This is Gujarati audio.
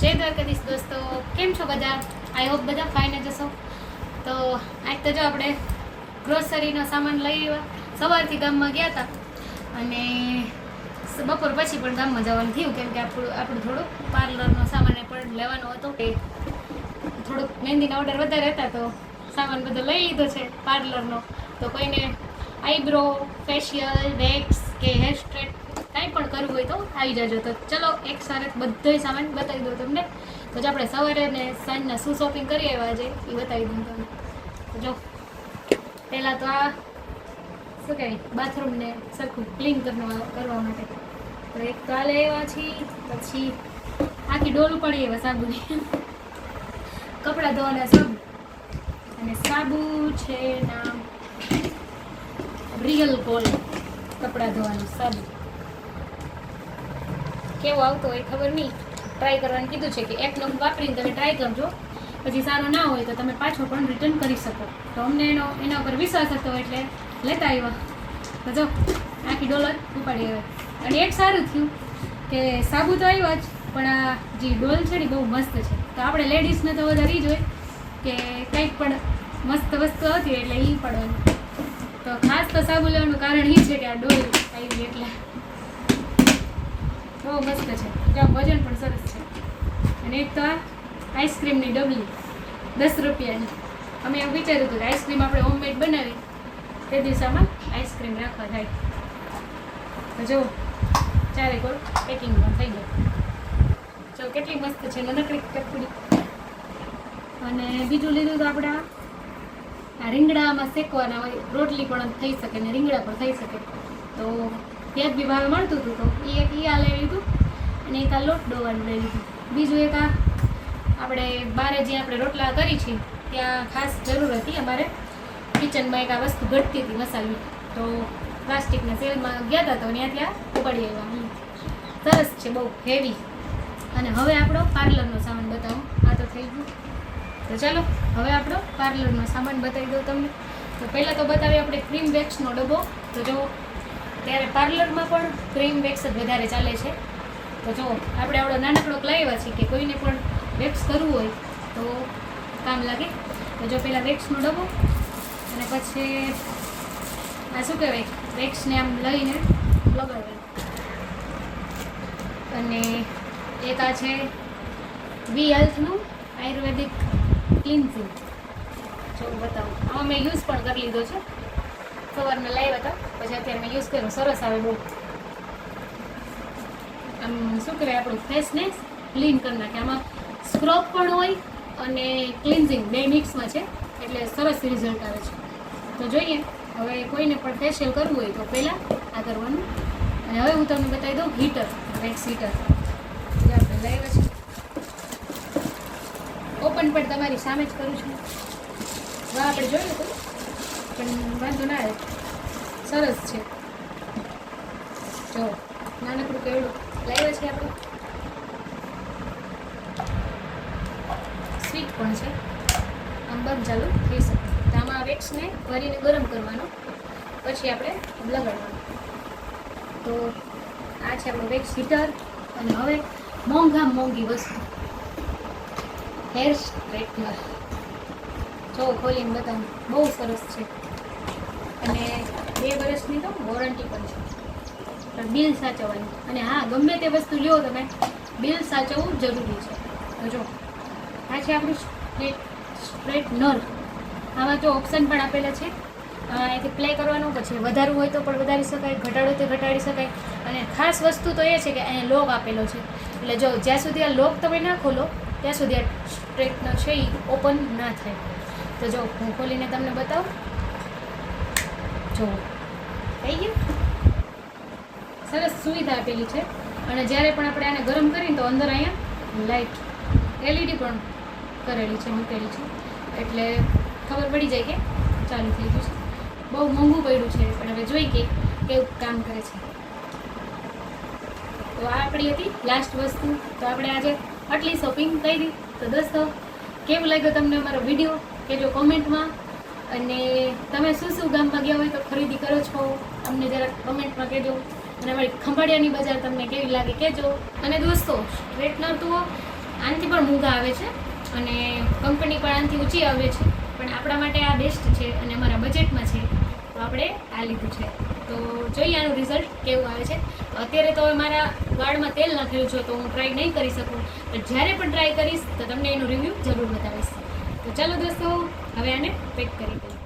જય દ્વારકાધીશ દોસ્તો, કેમ છો બધા? આઈ હોપ બધા ફાઇન જ હશો. તો આજ તો જો આપણે ગ્રોસરીનો સામાન લઈ સવારથી ગામમાં ગયા હતા અને બપોર પછી પણ ગામમાં જવાનું થયું, કેમ કે આપણું આપણું થોડુંક પાર્લરનો સામાન પણ લેવાનો હતો. કે થોડુંક મહેંદીના ઓર્ડર વધારે હતા, તો સામાન બધો લઈ લીધો છે પાર્લરનો તો કોઈને આઈબ્રો ફેશિયલ વેક્સ કે હેર સ્ટ્રેટ કાંઈ પણ કરવું હોય તો આવી જજો. તો ચલો, એક સાથે બધો સામાન બતાવી દઉં તમને. તો જો આપણે સવારે ને સાંજના શું શોપિંગ કરી આવ્યા છે, એ બતાવી દઉં તમને. જો, પહેલાં તો આ, શું કહેવાય બાથરૂમને સરખું ક્લીન કરવા કરવા માટે. તો એક તો આ લઈ છીએ, પછી આખી ડોલું પડી આવ્યા સાબુની. કપડાં ધોવાના સાબુ. અને સાબુ છે નામ રિયલ ગોલ્ડ કપડાં ધોવાનું સાબુ. કેવો આવતો હોય ખબર નહીં. ટ્રાય કરવાનું કીધું છે કે એક નંબર વાપરીને તમે ટ્રાય કરજો. પછી સારો ના હોય તો તમે પાછો પણ રિટર્ન કરી શકો. તો અમને એનો, એના ઉપર વિશ્વાસ હતો એટલે લેતા આવ્યા. તો આખી ડોલર ઉપાડી આવ્યા અને એક સારું થયું કે સાબુ તો આવ્યો જ, પણ આ જે ડોલ છે ને બહુ મસ્ત છે. તો આપણે લેડીઝને તો વધારે જ હોય કે કંઈક પણ મસ્ત વસ્તુ હતી એટલે એ પડવાનું તો ખાસ તો સાબુ લેવાનું કારણ એ છે કે આ ડોલ આવી એટલે બહુ મસ્ત છે જો વજન પણ સરસ છે. અને એક તો આ આઈસ્ક્રીમની ડબલી, દસ રૂપિયાની. અમે એવું વિચાર્યું હતું કે આઈસ્ક્રીમ આપણે હોમમેડ બનાવી તે દિવસામાં આઈસ્ક્રીમ રાખવા થાય તો જુઓ, ચારે કોલ પેકિંગમાં થઈ ગયો. જો કેટલી મસ્ત છે નાનકડી ટકડી અને બીજું લીધું તો આપણા આ રીંગણામાં શેકવાના હોય, રોટલી પણ થઈ શકે ને રીંગણા પણ થઈ શકે. તો ત્યાં બી ભાવે મળતું હતું તો એ એક ઈ આ લઈ લીધું અને એક આ લોટ ડોવાનું લઈ લીધું. બીજું એક આ આપણે બારે જે આપણે રોટલા કરી છે, ત્યાં ખાસ જરૂર હતી અમારે. કિચનમાં એક આ વસ્તુ ઘટતી હતી મસાલી તો પ્લાસ્ટિકના સેલમાં ગયા હતા તો ત્યાં ત્યાં ઉપાડી આવ્યા. સરસ છે, બહુ હેવી અને હવે આપણો પાર્લરનો સામાન બતાવો. આ તો થઈ ગયું. તો ચાલો, હવે આપણો પાર્લરનો સામાન બતાવી દઉં તમને. તો પહેલાં તો બતાવીએ આપણે ક્રીમ વેક્સનો ડબ્બો. તો જો, ત્યારે પાર્લરમાં પણ ક્રીમ વેક્સ જ વધારે ચાલે છે. તો જો આપણે આવડો નાનકડો લાવ્યા છીએ કે કોઈને પણ વેક્સ કરવું હોય, તો કામ લાગે. તો જો પહેલાં વેક્સનો ડબ્બો અને પછી આ શું કહેવાય? વેક્સને આમ લઈને લગાવે અને એક આ છે વી હેલ્થનું આયુર્વેદિક ક્લિન્ઝિંગ જો બતાવું. આમાં મેં યુઝ પણ કરી લીધો છે. સવારમાં લાવ્યા હતા, પછી અત્યારે મેં યુઝ કર્યો. સરસ આવે બહુ. શું કહેવાય, આપણું ફેસને ક્લીન કરી નાખે. આમાં સ્ક્રબ પણ હોય અને ક્લિન્ઝિંગ બે મિક્સમાં છે, એટલે સરસ રિઝલ્ટ આવે છે. તો જોઈએ, હવે કોઈને પણ ફેશિયલ કરવું હોય તો પહેલાં આ કરવાનું. અને હવે હું તમને બતાવી દઉં હીટર વેક્સ હીટર જે આપણે લાવ્યા છે. ઓપન પણ તમારી સામે જ કરું છું. વાહ, આપણે જોયું હતું. પણ વાંધો ના આવે. સરસ છે. જો, નાનકડું કેવડું. લાવ્યા છીએ આપણે સ્વીટ પણ છે. આંબર ચાલુ થઈ શકે. આમાં વેક્સને ભરીને ગરમ કરવાનો. પછી આપણે લગાડવાનું. તો આ છે આપણો વેક્સ હીટર અને હવે મોંઘા મોંઘી વસ્તુ. હેર સ્ટ્રેટનર જો ખોલીને બતાવું બહુ સરસ છે. અને બે વર્ષની તો વોરંટી પણ છે. પણ બિલ સાચવવાની. અને હા, ગમે તે વસ્તુ લ્યો તમે, બિલ સાચવવું જરૂરી છે. તો જો, આ છે આપણું સ્ટ્રેટ સ્ટ્રેટનર આમાં જો ઓપ્શન પણ આપેલા છે. અહીંથી પ્લે કરવાનું, પછી વધારવું હોય તો પણ વધારી શકાય, ઘટાડો તો ઘટાડી શકાય. અને ખાસ વસ્તુ તો એ છે કે અહીંયા લોક આપેલો છે. એટલે જો જ્યાં સુધી આ લોક તમે ના ખોલો, ત્યાં સુધી આ સ્ટ્રેટનો છે એ ઓપન ના થાય. તો જો હું ખોલીને તમને બતાવું. જો, થઈ ગયું? સરસ સુવિધા આપેલી છે. અને જ્યારે પણ આપણે આને ગરમ કરીએ તો અંદર અહીંયા લાઇટ એલઈડી પણ કરેલી છે, મૂકેલી છે. એટલે ખબર પડી જાય કે ચાલુ થઈ ગયું છે. બહુ મોંઘું પડ્યું છે, પણ હવે જોઈ કે કેવું કામ કરે છે. તો આ આપણી હતી લાસ્ટ વસ્તુ. તો આપણે આજે આટલી શોપિંગ કરી. તો દોસ્તો, કેવું લાગ્યો તમને અમારો વીડિયો કહેજો કોમેન્ટમાં અને તમે શું શું ગામમાં ગયા હોય તો ખરીદી કરો છો? અમને જરાક કમેન્ટમાં કહેજો. અને અમારી ખંભાળિયાની બજાર તમને કેવી લાગે કહેજો. અને દોસ્તો સ્ટ્રેટનર તો આનાથી પણ મૂંગા આવે છે અને કંપની પણ આનાથી ઊંચી આવે છે. પણ આપણા માટે આ બેસ્ટ છે અને અમારા બજેટમાં છે. તો આપણે આ લીધું છે. તો જોઈએ આનું રિઝલ્ટ કેવું આવે છે. અત્યારે તો હવે મારા વાળમાં તેલ નાખેલું છે, તો હું ટ્રાય નહીં કરી શકું. પણ જ્યારે પણ ટ્રાય કરીશ, તો તમને એનું રિવ્યૂ જરૂર બતાવીશ. તો ચાલો દોસ્તો, હવે આને પેક કરી દઈએ.